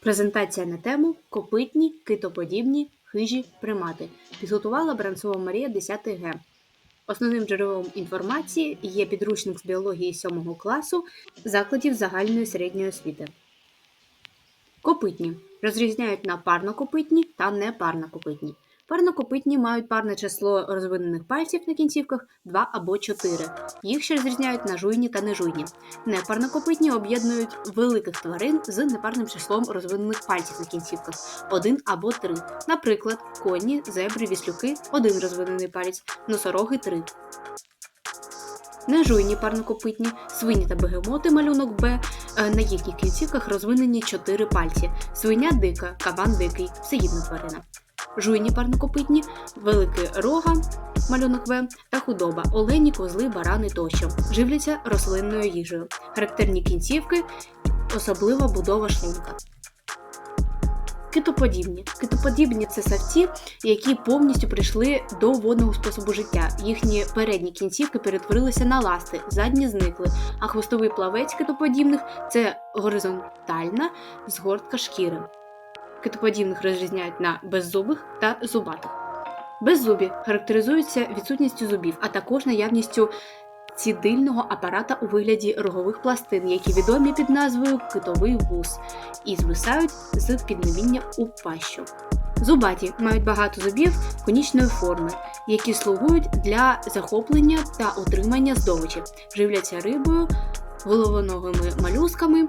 Презентація на тему Копитні, китоподібні, хижі примати. Підготувала Бранцова Марія 10 Г. Основним джерелом інформації є підручник з біології 7 класу закладів загальної середньої освіти. Копитні розрізняють на парнокопитні та непарнокопитні. Парнокопитні мають парне число розвинених пальців на кінцівках 2 або 4. Їх ще розрізняють на жуйні та нежуйні. Непарнокопитні об'єднують великих тварин з непарним числом розвинених пальців на кінцівках 1 або 3. Наприклад, коні, зебри, віслюки один розвинений палець, носороги 3. Нежуйні парнокопитні, свині та бегемоти малюнок Б. е, На їхніх кінцівках розвинені 4 пальці. Свиня дика, кабан дикий, всеїдна тварина. Жуйні парнокопитні, велике рога, малюнок В та худоба, олені, козли, барани тощо. Живляться рослинною їжею. Характерні кінцівки, особлива будова шлунка. Китоподібні. Китоподібні це савці, які повністю прийшли до водного способу життя. Їхні передні кінцівки перетворилися на ласти, задні зникли, а хвостовий плавець китоподібних це горизонтальна згортка шкіри. Китоподібних розрізняють на беззубих та зубатих. Беззубі характеризуються відсутністю зубів, а також наявністю цідильного апарата у вигляді рогових пластин, які відомі під назвою китовий вуз, і звисають з піднебіння у пащу. Зубаті мають багато зубів конічної форми, які слугують для захоплення та отримання здобичі, живляться рибою, головоногими малюсками,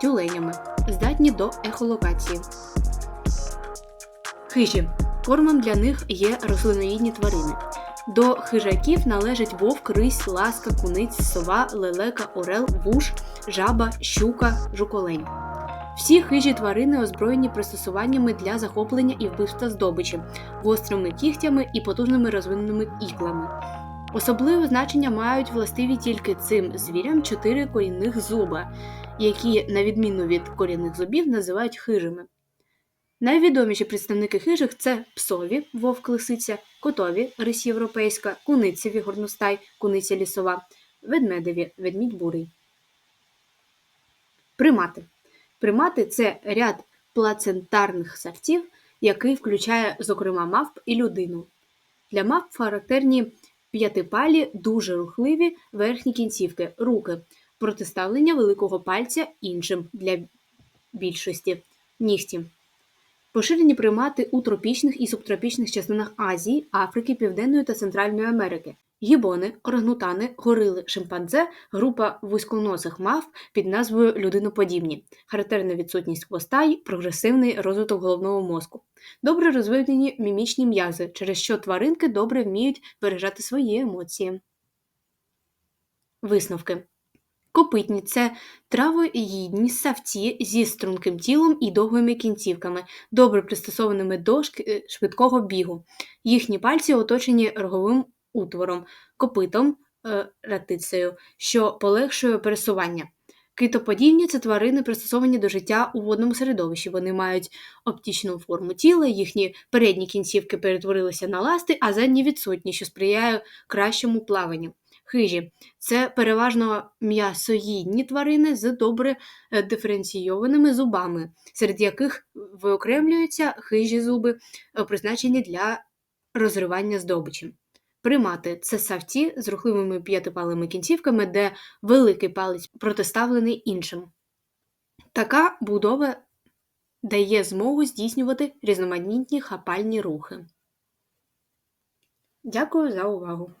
тюленями, здатні до ехолокації. Хижі. Кормом для них є рослиноїдні тварини. До хижаків належать вовк, рись, ласка, куниць, сова, лелека, орел, вуж, жаба, щука, жуколень. Всі хижі тварини озброєні пристосуваннями для захоплення і вбивства здобичі, гострими кігтями і потужними розвиненими іклами. Особливе значення мають властиві тільки цим звірям чотири корінних зуба, які, на відміну від корінних зубів, називають хижими. Найвідоміші представники хижих це псові, вовк лисиця, котові, рись європейська, куницеві горностай, куниця лісова, ведмедеві, ведмідь бурий. Примати. Примати це ряд плацентарних савців, який включає, зокрема, мавп і людину. Для мавп характерні п'ятипалі, дуже рухливі верхні кінцівки, руки, протиставлення великого пальця іншим для більшості, нігті. Поширені примати у тропічних і субтропічних частинах Азії, Африки, Південної та Центральної Америки. Гібони, орангутани, горили, шимпанзе, група вузьконосих мав під назвою людиноподібні, характерна відсутність хвоста й прогресивний розвиток головного мозку. Добре розвинені мімічні м'язи, через що тваринки добре вміють виражати свої емоції. Висновки. Копитні це травоїдні савці зі струнким тілом і довгими кінцівками, добре пристосованими до шк- швидкого бігу. Їхні пальці оточені роговим утвором, копитом, е, ратицею, що полегшує пересування. Китоподібні це тварини, пристосовані до життя у водному середовищі. Вони мають оптичну форму тіла, їхні передні кінцівки перетворилися на ласти, а задні відсутні, що сприяє кращому плаванню. Хижі це переважно м'ясоїдні тварини з добре е, диференційованими зубами, серед яких виокремлюються хижі зуби, е, призначені для розривання здобичі. Примати це савці з рухливими п'ятипалими кінцівками, де великий палець протиставлений іншим. Така будова дає змогу здійснювати різноманітні хапальні рухи. Дякую за увагу!